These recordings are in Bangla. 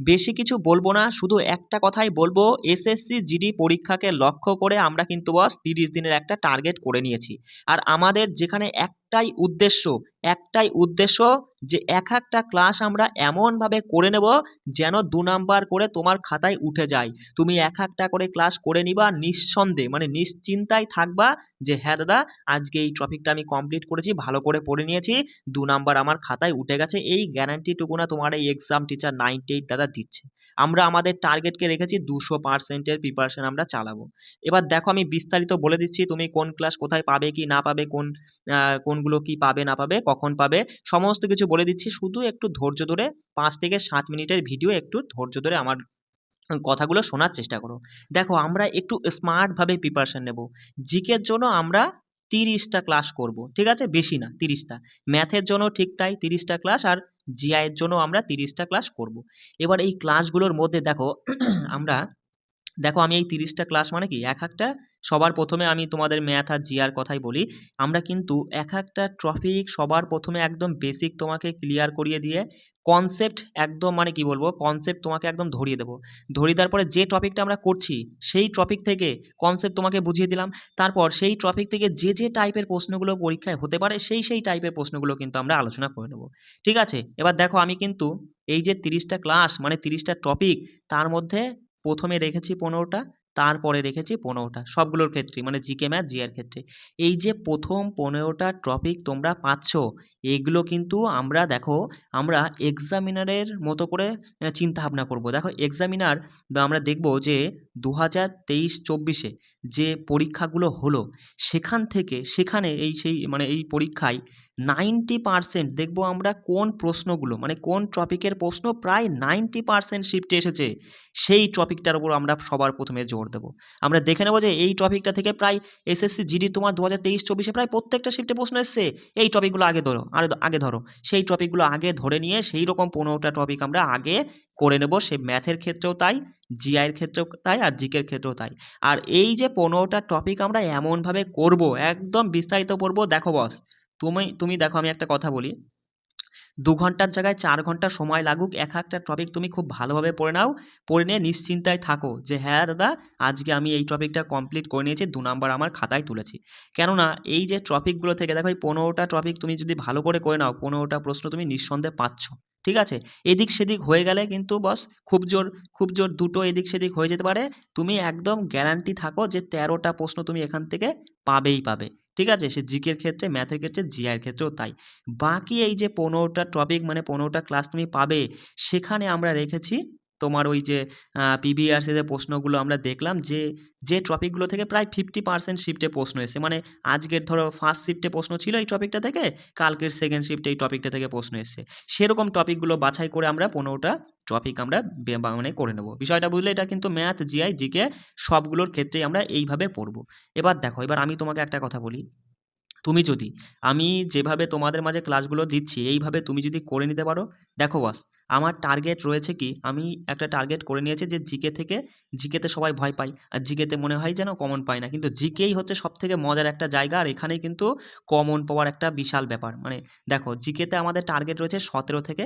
বেশি কিছু বলব না, শুধু একটা কথাই বলব এসএসসি জিডি পরীক্ষাকে লক্ষ্য করে আমরা কিন্তু বস তিরিশ দিনের একটা টার্গেট করে নিয়েছি। আর আমাদের যেখানে একটাই উদ্দেশ্য একটাই উদ্দেশ্য যে এক একটা ক্লাস আমরা এমনভাবে করে নেব যেন দু নাম্বার করে তোমার খাতায় উঠে যায়। তুমি এক একটা করে ক্লাস করে নিবা নিঃসন্দেহে মানে নিশ্চিন্তায় থাকবা যে হ্যাঁ দাদা, আজকে এই টপিকটা আমি কমপ্লিট করেছি, ভালো করে পড়ে নিয়েছি, দু নাম্বার আমার খাতায় উঠে গেছে, এই গ্যারান্টিটুকু না তোমার এই এক্সাম টিচার নাইনটি এইট দাদা দিচ্ছে। আমরা আমাদের টার্গেটকে রেখেছি দুশো পার্সেন্টের প্রিপারেশন আমরা চালাবো। এবার দেখো আমি বিস্তারিত বলে দিচ্ছি, তুমি কোন ক্লাস কোথায় পাবে কি না পাবে, কোন কোনগুলো কি পাবে না পাবে কখন পাবে? সমস্ত কিছু বলে দিচ্ছি। শুধু একটু ধৈর্য ধরে পাঁচ থেকে সাত মিনিটের ভিডিও একটু ধৈর্য ধরে আমার কথাগুলো শোনার চেষ্টা করো। দেখো, আমরা একটু স্মার্টভাবে প্রিপারেশন নেব। জিকের জন্য আমরা তিরিশটা ক্লাস করব, ঠিক আছে? বেশি না, তিরিশটা। ম্যাথের জন্য ঠিক তাই, তিরিশটা ক্লাস আর জিআইয়ের জন্য আমরা তিরিশটা ক্লাস করব। এবার এই ক্লাসগুলোর মধ্যে দেখো, আমরা, দেখো আমি এই তিরিশটা ক্লাস মানে কি? এক একটা সবার প্রথমে আমি তোমাদের ম্যাথ আর জিআর কথাই বলি। আমরা কিন্তু এক একটা টপিক সবার প্রথমে একদম বেসিক তোমাকে ক্লিয়ার করিয়ে দিয়ে কনসেপ্ট একদম মানে কি বলব? কনসেপ্ট তোমাকে একদম ধরিয়ে দেবো। ধরিয়ে দেওয়ার পরে যে টপিকটা আমরা করছি, সেই টপিক থেকে কনসেপ্ট তোমাকে বুঝিয়ে দিলাম। তারপর সেই টপিক থেকে যে যে টাইপের প্রশ্নগুলো পরীক্ষায় হতে পারে, সেই সেই টাইপের প্রশ্নগুলো কিন্তু আমরা আলোচনা করে নেব। ঠিক আছে? এবার দেখো আমি কিন্তু এই যে তিরিশটা ক্লাস মানে তিরিশটা টপিক তার মধ্যে প্রথমে রেখেছি পনেরোটা তারপরে রেখেছি পনেরোটা। সবগুলোর ক্ষেত্রে মানে জিকে ম্যাথ জিআর ক্ষেত্রে। এই যে প্রথম পনেরোটা টপিক তোমরা পাচ্ছ, এগুলো কিন্তু আমরা, দেখো, আমরা এক্সামিনারের মতো করে চিন্তা ভাবনা করব। দেখো এক্সামিনার আমরা দেখব যে দু হাজার তেইশ চব্বিশে যে পরীক্ষাগুলো হলো, সেখান থেকে, সেখানে এই সেই মানে এই পরীক্ষায় নাইনটি পারসেন্ট। দেখব আমরা কোন প্রশ্নগুলো মানে কোন টপিকের প্রশ্ন প্রায় নাইনটি পারসেন্ট শিফটে এসেছে, সেই টপিকটার উপর আমরা সবার প্রথমে জোর দেবো। আমরা দেখে নেব যে এই টপিকটা থেকে প্রায় এসএসসি, জিডি তোমার দু হাজার তেইশ, চব্বিশে প্রায় প্রত্যেকটা শিফটে প্রশ্ন এসছে, এই টপিকগুলো আগে ধরো, আর আগে ধরো। সেই টপিকগুলো আগে ধরে নিয়ে সেই রকম পনেরোটা টপিক আমরা আগে করে নেব, সে ম্যাথের ক্ষেত্রেও তাই, জিআইয়ের ক্ষেত্রেও তাই, আর জিকের ক্ষেত্রেও তাই। আর এই যে পনেরোটা টপিক আমরা এমনভাবে করব, একদম বিস্তারিত পড়ব, দেখো বস তুমি তুমি দেখো, আমি একটা কথা বলি। দু ঘণ্টার জায়গায় চার ঘণ্টা সময় লাগুক, এক একটা টপিক তুমি খুব ভালোভাবে পড়ে নাও, পড়ে নিয়ে নিশ্চিন্তায় থাকো যে হ্যাঁ দাদা, আজকে আমি এই টপিকটা কমপ্লিট করে নিয়েছি, দু নাম্বার আমার খাতায় তুলেছি। কেননা, এই যে টপিকগুলো থেকে দেখো, এই পনেরোটা টপিক তুমি যদি ভালো করে করে নাও, পনেরোটা প্রশ্ন তুমি নিঃসন্দেহে পাচ্ছ, ঠিক আছে? এদিক সেদিক হয়ে গেলে কিন্তু বস খুব জোর খুব জোর দুটো এদিক সেদিক হয়ে যেতে পারে। তুমি একদম গ্যারান্টি থাকো যে, তেরোটা প্রশ্ন তুমি এখান থেকে পাবেই পাবে। ঠিক আছে? সে জিকের ক্ষেত্রে ম্যাথের ক্ষেত্রে জিআইয়ের ক্ষেত্রেও তাই। বাকি এই যে পনেরোটা টপিক মানে পনেরোটা ক্লাস তুমি পাবে, সেখানে আমরা রেখেছি তোমার ওই যে পিবিআরসি যে প্রশ্নগুলো আমরা দেখলাম যে যে টপিকগুলো থেকে প্রায় ফিফটি পার্সেন্ট শিফটে প্রশ্ন এসে মানে আজকের ধরো ফার্স্ট শিফটে প্রশ্ন ছিল এই টপিকটা থেকে, কালকের সেকেন্ড শিফটে এই টপিকটা থেকে প্রশ্ন এসছে। সেরকম টপিকগুলো বাছাই করে আমরা পনেরোটা টপিক আমরা মানে করে নেব। বিষয়টা বুঝলে এটা কিন্তু ম্যাথ জিআই জিকে সবগুলোর ক্ষেত্রেই আমরা এইভাবে পড়ব। এবার দেখো, এবার আমি তোমাকে একটা কথা বলি। তুমি যদি, আমি যেভাবে তোমাদের মাঝে ক্লাসগুলো দিচ্ছি, এইভাবে তুমি যদি করে নিতে পারো, দেখো বাস আমার টার্গেট রয়েছে কি, আমি একটা টার্গেট করে নিয়েছি যে জিকে থেকে জিকেতে সবাই ভয় পায়, আর জিকেতে মনে হয় যেন কমন পায় না। কিন্তু জিকেই হচ্ছে সব থেকে মজার একটা জায়গা, আর এখানেই কিন্তু কমন পাওয়ার একটা বিশাল ব্যাপার। মানে দেখো জিকেতে আমাদের টার্গেট রয়েছে সতেরো থেকে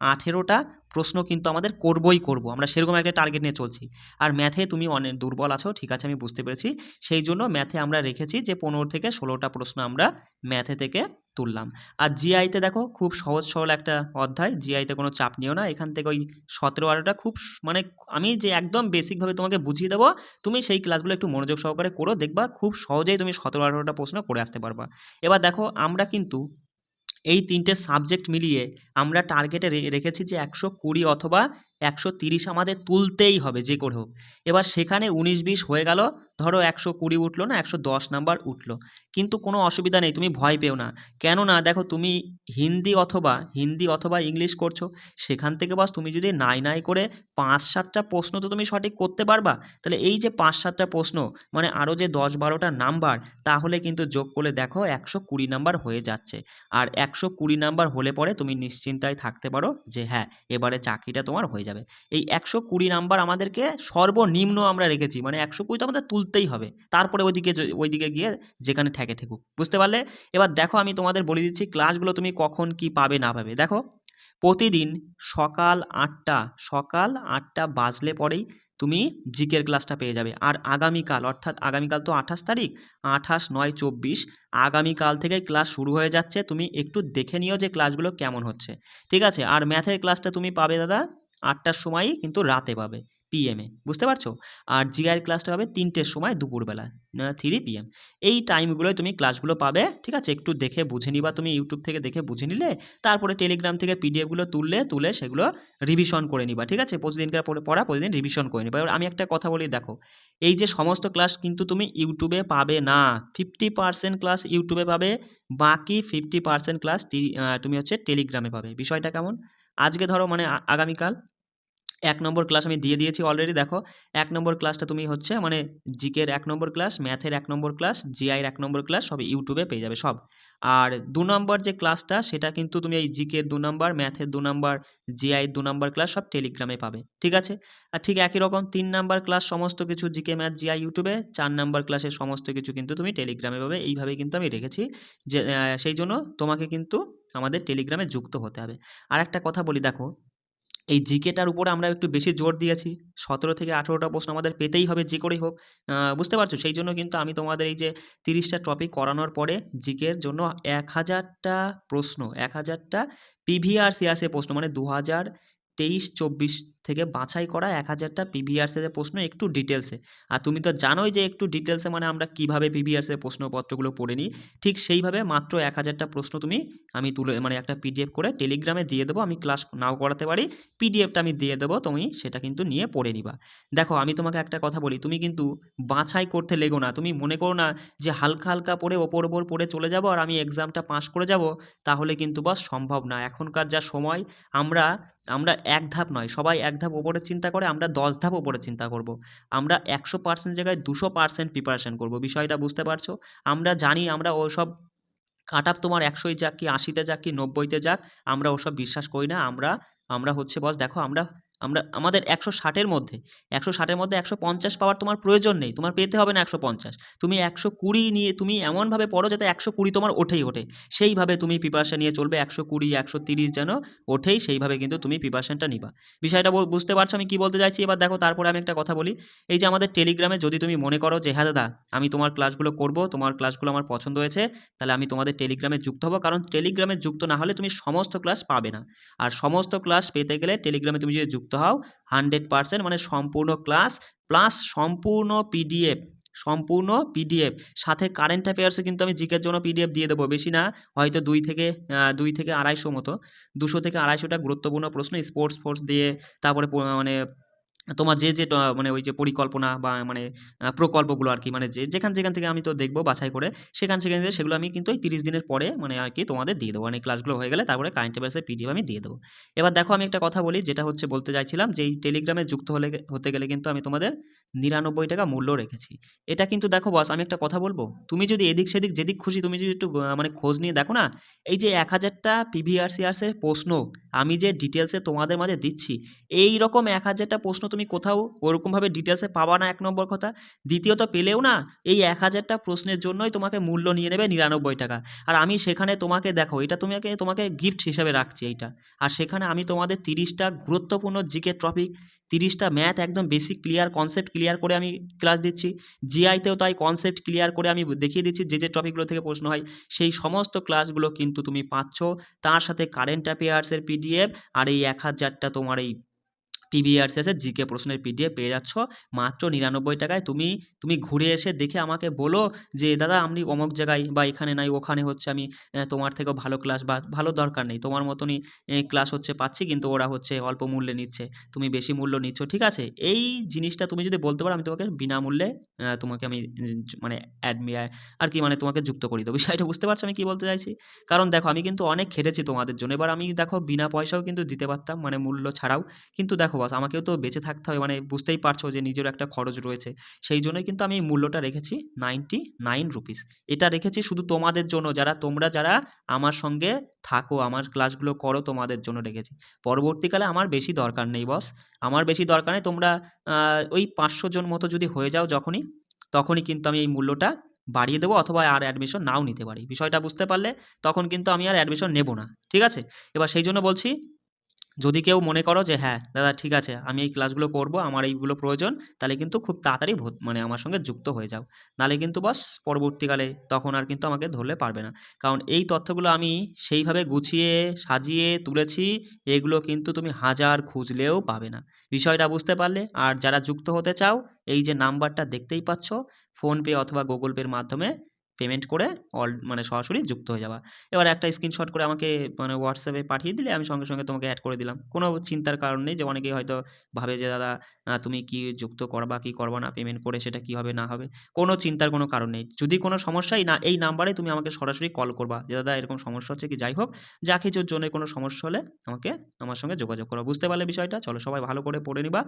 আঠেরোটা প্রশ্ন কিন্তু আমাদের করবই করব। আমরা সেরকম একটা টার্গেট নিয়ে চলছি। আর ম্যাথে তুমি অনেক দুর্বল আছো, ঠিক আছে, আমি বুঝতে পেরেছি। সেই জন্য ম্যাথে আমরা রেখেছি যে পনেরো থেকে ষোলোটা প্রশ্ন আমরা ম্যাথে থেকে তুললাম। আর জিআইতে দেখো, খুব সহজ সরল একটা অধ্যায়। জিআইতে কোনো চাপ নিও না। এখান থেকে ওই সতেরো, আঠারোটা খুব মানে আমি যে একদম বেসিকভাবে তোমাকে বুঝিয়ে দেবো, তুমি সেই ক্লাসগুলো একটু মনোযোগ সহকারে করো, দেখবা খুব সহজেই তুমি সতেরো, আঠারোটা প্রশ্ন করে আসতে পারবা। এবার দেখো, আমরা কিন্তু এই তিনটে সাবজেক্ট মিলিয়ে আমরা টার্গেটে রেখেছি যে একশো কুড়ি অথবা একশো তিরিশ আমাদের তুলতেই হবে যে করে হোক। এবার সেখানে উনিশ বিশ হয়ে গেল, ধরো একশো কুড়ি উঠল না, একশো দশ নাম্বার উঠল। কিন্তু কোনো অসুবিধা নেই, তুমি ভয় পেও না। কেননা দেখো তুমি হিন্দি অথবা হিন্দি অথবা ইংলিশ করছ, সেখান থেকে বাস তুমি যদি নাই নাই করে পাঁচ সাতটা প্রশ্ন তো তুমি সঠিক করতে পারবা। তাহলে এই যে পাঁচ সাতটা প্রশ্ন মানে আরও যে দশ বারোটা নাম্বার, তাহলে কিন্তু যোগ করলে দেখো একশো কুড়ি নাম্বার হয়ে যাচ্ছে। আর একশো কুড়ি নাম্বার হলে পরে তুমি নিশ্চিন্তায় থাকতে পারো যে হ্যাঁ এবারে চাকরিটা তোমার হয়ে যাবে। এই একশো কুড়ি নাম্বার আমাদেরকে সর্বনিম্ন আমরা রেখেছি মানে একশো কুড়ি তো আমাদের তুলতেই হবে। তারপরে ওইদিকে ওইদিকে গিয়ে যেখানে ঠেকে ঠেকুক। বুঝতে পারলে? এবার দেখো আমি তোমাদের বলে দিচ্ছি ক্লাসগুলো তুমি কখন কি পাবে না পাবে। দেখো, প্রতিদিন সকাল আটটা সকাল আটটা বাজলে পরেই তুমি জিকের ক্লাসটা পেয়ে যাবে। আর আগামীকাল, অর্থাৎ আগামীকাল তো আঠাশ তারিখ, আঠাশ নয় চব্বিশ, আগামীকাল থেকেই ক্লাস শুরু হয়ে যাচ্ছে। তুমি একটু দেখে নিও যে ক্লাসগুলো কেমন হচ্ছে। ঠিক আছে? আর ম্যাথের ক্লাসটা তুমি পাবে দাদা? আটটার সময়ই কিন্তু রাতে পাবে পিএমে বুঝতে পারছ? আর জিআইয়ের ক্লাসটা পাবে তিনটের সময় দুপুরবেলা থ্রি পিএম এই টাইমগুলোয় তুমি ক্লাসগুলো পাবে, ঠিক আছে? একটু দেখে বুঝে নিবা তুমি ইউটিউব থেকে দেখে বুঝে নিলে, তারপরে টেলিগ্রাম থেকে পিডিএফগুলো তুললে, তুলে সেগুলো রিভিশন করে নিবা, ঠিক আছে? প্রতিদিনকার পরে পড়া, প্রতিদিন রিভিশন করে নিবা। এবার আমি একটা কথা বলি, দেখো, এই যে সমস্ত ক্লাস কিন্তু তুমি ইউটিউবে পাবে না ফিফটি পার্সেন্ট ক্লাস ইউটিউবে পাবে, বাকি ফিফটি পার্সেন্ট ক্লাস তুমি হচ্ছে টেলিগ্রামে পাবে। বিষয়টা কেমন? আজকে ধরো মানে আগামীকাল এক নম্বর ক্লাস আমি দিয়ে দিয়েছি অলরেডি দেখো। এক নম্বর ক্লাসটা তুমি হচ্ছে মানে জিকের এক নম্বর ক্লাস ম্যাথের এক নম্বর ক্লাস জিআইয়ের এক নম্বর ক্লাস সব ইউটিউবে পেয়ে যাবে সব। আর দু নম্বর যে ক্লাসটা সেটা কিন্তু তুমি এই জিকের দু নম্বর ম্যাথের দু নম্বর জিআইয়ের দু নম্বর ক্লাস সব টেলিগ্রামে পাবে, ঠিক আছে? আর ঠিক একই রকম তিন নম্বর ক্লাস সমস্ত কিছু জিকে ম্যাথ জিআই ইউটিউবে চার নাম্বার ক্লাসের সমস্ত কিছু কিন্তু তুমি টেলিগ্রামে পাবে, এইভাবে কিন্তু আমি রেখেছি যে সেই জন্য তোমাকে কিন্তু আমাদের টেলিগ্রামে যুক্ত হতে হবে। আর একটা কথা বলি, দেখো এই জিকেটার উপরে আমরা একটু বেশি জোর দিয়েছি। সতেরো থেকে আঠেরোটা প্রশ্ন আমাদের পেতেই হবে যে করেই হোক। বুঝতে পারছ? সেই জন্য কিন্তু আমি তোমাদের এই যে তিরিশটা টপিক করানোর পরে জিকের জন্য এক হাজারটা প্রশ্ন, এক হাজারটা পিভিআর সিআসে প্রশ্ন মানে দু হাজার তেইশ, চব্বিশ থেকে বাছাই করা এক হাজারটা পিভিআরসের প্রশ্ন একটু ডিটেলসে আর তুমি তো জানোই যে একটু ডিটেলসে মানে আমরা কীভাবে পিভিআরসের প্রশ্নপত্রগুলো পড়ে নিই। ঠিক সেইভাবে মাত্র এক হাজারটা প্রশ্ন তুমি আমি তুলে মানে একটা পিডিএফ করে টেলিগ্রামে দিয়ে দেবো, আমি ক্লাস নাও করাতে পারি। পিডিএফটা আমি দিয়ে দেবো, তুমি সেটা কিন্তু নিয়ে পড়ে নিবা। দেখো, আমি তোমাকে একটা কথা বলি, তুমি কিন্তু বাছাই করতে লেগো না। তুমি মনে করো না যে হালকা হালকা পড়ে ওপর ওপর পড়ে চলে যাব আর আমি এক্সামটা পাস করে যাব, তাহলে কিন্তু বস সম্ভব না। এখনকার যা সময়, আমরা আমরা এক ধাপ নয়, সবাই এক ধাপ ওপরে চিন্তা করে আমরা দশ ধাপ ওপরে চিন্তা করব। আমরা একশো পার্সেন্ট জায়গায় দুশো পার্সেন্ট প্রিপারেশান করব। বিষয়টা বুঝতে পারছ? আমরা জানি আমরা ওসব কাট আপ তোমার একশোই যাক কি আশিতে যাক কি নব্বইতে যাক, আমরা ওসব বিশ্বাস করি না। আমরা আমরা হচ্ছে বস দেখো আমরা আমরা, আমাদের একশো ষাটের মধ্যে, একশো ষাটের মধ্যে একশো পঞ্চাশ পাওয়ার তোমার প্রয়োজন নেই, তোমার পেতে হবে না একশো পঞ্চাশ। তুমি একশো কুড়ি নিয়ে, তুমি এমনভাবে পড়ো যাতে একশো কুড়ি তোমার ওঠেই ওঠে। সেইভাবে তুমি প্রিপারেশান নিয়ে চলবে, একশো কুড়ি, একশো তিরিশ যেন ওঠেই, সেইভাবে কিন্তু তুমি প্রিপারেশানটা নিবা। বিষয়টা বুঝতে পারছ আমি কী বলতে চাইছি? এবার দেখো, তারপরে আমি একটা কথা বলি। এই যে আমাদের টেলিগ্রামে যদি তুমি মনে করো যে হ্যাঁ দাদা, আমি তোমার ক্লাসগুলো করব, তোমার ক্লাসগুলো আমার পছন্দ হয়েছে, তাহলে আমি তোমাদের টেলিগ্রামে যুক্ত হব। কারণ টেলিগ্রামে যুক্ত না হলে তুমি সমস্ত ক্লাস পাবে না। আর সমস্ত ক্লাস পেতে গেলে টেলিগ্রামে তুমি যদি যুক্ত হও। হান্ড্রেড পার্সেন্ট মানে সম্পূর্ণ ক্লাস প্লাস সম্পূর্ণ পিডিএফ সম্পূর্ণ পিডিএফ সাথে কারেন্ট অ্যাফেয়ার্সও কিন্তু আমি জিকের জন্য পিডিএফ দিয়ে দেবো, বেশি না, হয়তো দুই থেকে দুই থেকে আড়াইশো মতো। দুশো থেকে আড়াইশোটা গুরুত্বপূর্ণ প্রশ্ন স্পোর্টস ফোর্স দিয়ে, তারপরে মানে তোমার যে যে মানে ওই যে পরিকল্পনা বা মানে প্রকল্পগুলো আর কি মানে যে, যেখান যেখান থেকে আমি তো দেখব বাছাই করে, সেখান সেখান থেকে সেগুলো আমি কিন্তু ওই তিরিশ দিনের পরে মানে আর কি তোমাদের দিয়ে দেবো। মানে ক্লাসগুলো হয়ে গেলে তারপরে কারেন্ট অ্যাফেয়ার্সের পিডিএফ আমি দিয়ে দেবো। এবার দেখো আমি একটা কথা বলি, যেটা হচ্ছে বলতে চাইছিলাম যে, এই টেলিগ্রামে যুক্ত হলে, হতে গেলে কিন্তু আমি তোমাদের নিরানব্বই টাকা মূল্য রেখেছি। এটা কিন্তু দেখো বস আমি একটা কথা বলব, তুমি যদি এদিক সেদিক, যেদিক খুশি তুমি যদি একটু মানে খোঁজ নিয়ে দেখো না, এই যে এক হাজারটা পিভিআরসিআরসের প্রশ্ন, আমি যে ডিটেলসে তোমাদের মাঝে দিচ্ছি, এই রকম এক হাজারটা প্রশ্ন তুমি কোথাও ওরকমভাবে ডিটেলসে পাবা না, এক নম্বর কথা। দ্বিতীয়ত, পেলেও না, এই এক হাজারটা প্রশ্নের জন্যই তোমাকে মূল্য নিয়ে নেবে নিরানব্বই টাকা। আর আমি সেখানে তোমাকে দেখো, এটা তোমাকে তোমাকে গিফট হিসাবে রাখছি এইটা। আর সেখানে আমি তোমাদের তিরিশটা গুরুত্বপূর্ণ জিকে টপিক তিরিশটা ম্যাথ একদম বেসিক ক্লিয়ার কনসেপ্ট ক্লিয়ার করে আমি ক্লাস দিচ্ছি। জিআইতেও তাই কনসেপ্ট ক্লিয়ার করে আমি দেখিয়ে দিচ্ছি যে যে টপিকগুলো থেকে প্রশ্ন হয়। সেই সমস্ত ক্লাসগুলো কিন্তু তুমি পাচ্ছ। তার সাথে কারেন্ট অ্যাফেয়ার্সের পিডিএফ আর এই এক হাজারটা তোমার এই পিবিআরসিএস এর জিকে প্রশ্নের পিডিএফ পেয়ে যাচ্ছ। মাত্র নিরানব্বই টাকায় তুমি তুমি ঘুরে এসে দেখে আমাকে বলো যে, দাদা আমি অমুক জায়গায় বা এখানে নাই, ওখানে হচ্ছে আমি তোমার থেকেও ভালো ক্লাস বা, ভালো দরকার নেই। তোমার মতনই ক্লাস হচ্ছে পাচ্ছি, কিন্তু ওরা হচ্ছে অল্প মূল্যে নিচ্ছে। তুমি বেশি মূল্য নিচ্ছ, ঠিক আছে? এই জিনিসটা তুমি যদি বলতে পারো, আমি তোমাকে বিনামূল্যে তোমাকে আমি মানে অ্যাডমি আর কি মানে তোমাকে যুক্ত করি দেবো। বিষয়টা বুঝতে পারছ আমি কি বলতে চাইছি? কারণ দেখো, আমি কিন্তু অনেক খেটেছি তোমাদের জন্য। এবার আমি দেখো, বিনা পয়সাও কিন্তু দিতে পারতাম মানে মূল্য ছাড়াও। কিন্তু দেখো বস আমাকেও তো বেঁচে থাকতে হবে। মানে বুঝতেই পারছ যে নিজের একটা খরচ রয়েছে। সেই জন্যই কিন্তু আমি এই মূল্যটা রেখেছি নাইনটি নাইন রুপিস এটা রেখেছি শুধু তোমাদের জন্য, যারা, তোমরা যারা আমার সঙ্গে থাকো, আমার ক্লাসগুলো করো, তোমাদের জন্য রেখেছি। পরবর্তীকালে আমার বেশি দরকার নেই বস আমার বেশি দরকার নেই, তোমরা ওই পাঁচশো জন মতো যদি হয়ে যাও যখনই, তখনই কিন্তু আমি এই মূল্যটা বাড়িয়ে দেবো অথবা আর অ্যাডমিশন নাও নিতে পারি। বিষয়টা বুঝতে পারলে তখন কিন্তু আমি আর অ্যাডমিশন নেব না। ঠিক আছে? এবার সেই জন্য বলছি যদি কেউ মনে করো যে হ্যাঁ দাদা ঠিক আছে, আমি এই ক্লাসগুলো করব, আমার এইগুলো প্রয়োজন, তাহলে কিন্তু খুব তাড়াতাড়ি মানে আমার সঙ্গে যুক্ত হয়ে যাও। নাহলে কিন্তু বস পরবর্তীকালে তখন আর কিন্তু আমাকে ধরলে পারবে না। কারণ এই তথ্যগুলো আমি সেইভাবে গুছিয়ে, সাজিয়ে তুলেছি, এগুলো কিন্তু তুমি হাজার খুঁজলেও পাবে না। বিষয়টা বুঝতে পারলে, আর যারা যুক্ত হতে চাও, এই যে নাম্বারটা দেখতেই পাচ্ছ, ফোনপে অথবা গুগল পের মাধ্যমে পেমেন্ট করে অল মানে সরাসরি যুক্ত হয়ে যাবা। এবার একটা স্ক্রিনশট করে আমাকে মানে হোয়াটসঅ্যাপে পাঠিয়ে দিলে আমি সঙ্গে সঙ্গে তোমাকে অ্যাড করে দিলাম। কোনো চিন্তার কারণ নেই যে অনেকেই হয়তো ভাবে যে, দাদা তুমি কি যুক্ত করবা, কি করবা না? পেমেন্ট করে সেটা কি হবে, না হবে? কোনো চিন্তার কোনো কারণ নেই। যদি কোনো সমস্যাই না, এই নাম্বারে তুমি আমাকে সরাসরি কল করবা যে, দাদা, এরকম সমস্যা হচ্ছে কি? যাই হোক, যা কিছুর জন্য কোনো সমস্যা হলে আমাকে আমার সঙ্গে যোগাযোগ করো বুঝতে পারলে বিষয়টা? চলো সবাই ভালো করে পড়ে নিবা।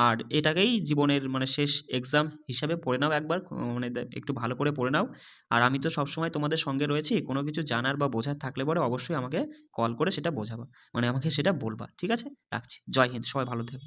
আর এটাকেই জীবনের মানে শেষ এক্সাম হিসাবে পড়ে নাও একবার। মানে একটু ভালো করে পড়ে নাও। আর আমি তো সবসময় তোমাদের সঙ্গে রয়েছি, কোনো কিছু জানার বা বোঝার থাকলে পরে অবশ্যই আমাকে কল করে সেটা বোঝাবা। মানে আমাকে সেটা বলবা, ঠিক আছে? রাখছি। জয় হিন্দ, সবাই ভালো থেকো।